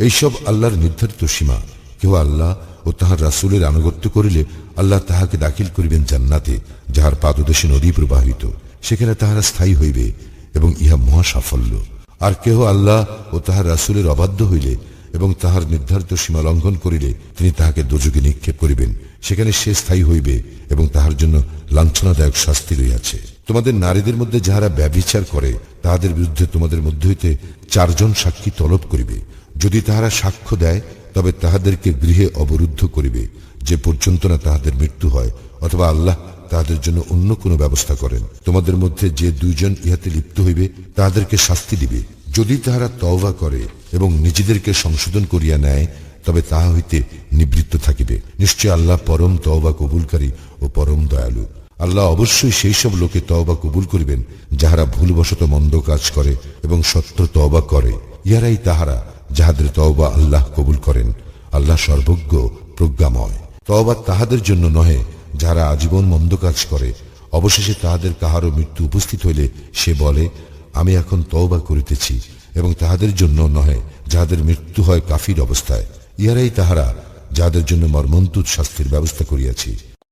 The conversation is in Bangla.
এইসব আল্লাহর নির্ধারিত সীমা। কেউ আল্লাহ ও তাহার রাসূলের আনুগত্য করিলে আল্লাহ তাহাকে দাখিল করিবেন জান্নাতে, যাহার পাদদেশে নদী প্রবাহিত। সেখানে তাহারা স্থায়ী হইবে এবং ইহা মহা সাফল্য। আর কেহ আল্লাহ ও তাহার রাসূলের অবাধ্য হইলে এবং তাহার নির্ধারিত সীমা লঙ্ঘন করিলে তিনি তাহাকে দোজকে নিক্ষেপ করিবেন। সেখানে সে স্থায়ী হইবে এবং তাহার জন্য লাঞ্ছনাদায়ক শাস্তি রইয়াছে তোমাদের নারীদের মধ্যে যাহারা ব্যভিচার করে, তাহাদের বিরুদ্ধে তোমাদের মধ্য হইতে চারজন সাক্ষী তলব করিবে। যদি তাহারা সাক্ষ্য দেয়, তবে তাহাদেরকে গৃহে অবরুদ্ধ করিবে। যে পর্যন্ত না তাহাদের মৃত্যু হয়, অথবা আল্লাহ তাহাদের জন্য অন্য কোনো ব্যবস্থা করেন। তোমাদের মধ্যে যে দুইজন ইহাতে লিপ্ত হইবে, তাহাদেরকে শাস্তি দিবে। যদি তাহারা তওবা করে এবং নিজেদেরকে সংশোধন করিয়া নেয়, তবে তাহা হইতে নিবৃত্ত থাকিবে। নিশ্চয় আল্লাহ পরম তওবা কবুলকারী ও পরম দয়ালু। আল্লাহ অবশ্যই সেই সব লোকে তওবা কবুল করিবেন, যাহারা ভুলবশত মন্দ কাজ করে এবং সত্য তওবা করে। ইহারাই তাহারা যাহাদের তওবা আল্লাহ কবুল করেন, আল্লাহ সর্বজ্ঞ, প্রজ্ঞাময়। তওবা তাহাদের জন্য নহে যাহারা আজীবন মন্দ কাজ করে। অবশেষে তাহাদের কাহারও মৃত্যু উপস্থিত হইলে সে বলে, আমি এখন তওবা করিতেছি এবং তাহাদের জন্য নহে, যাহাদের মৃত্যু হয় কাফির অবস্থায়। ইহারাই তাহারা যাহাদের জন্য মর্মন্তুদ শাস্তির ব্যবস্থা করিয়াছি।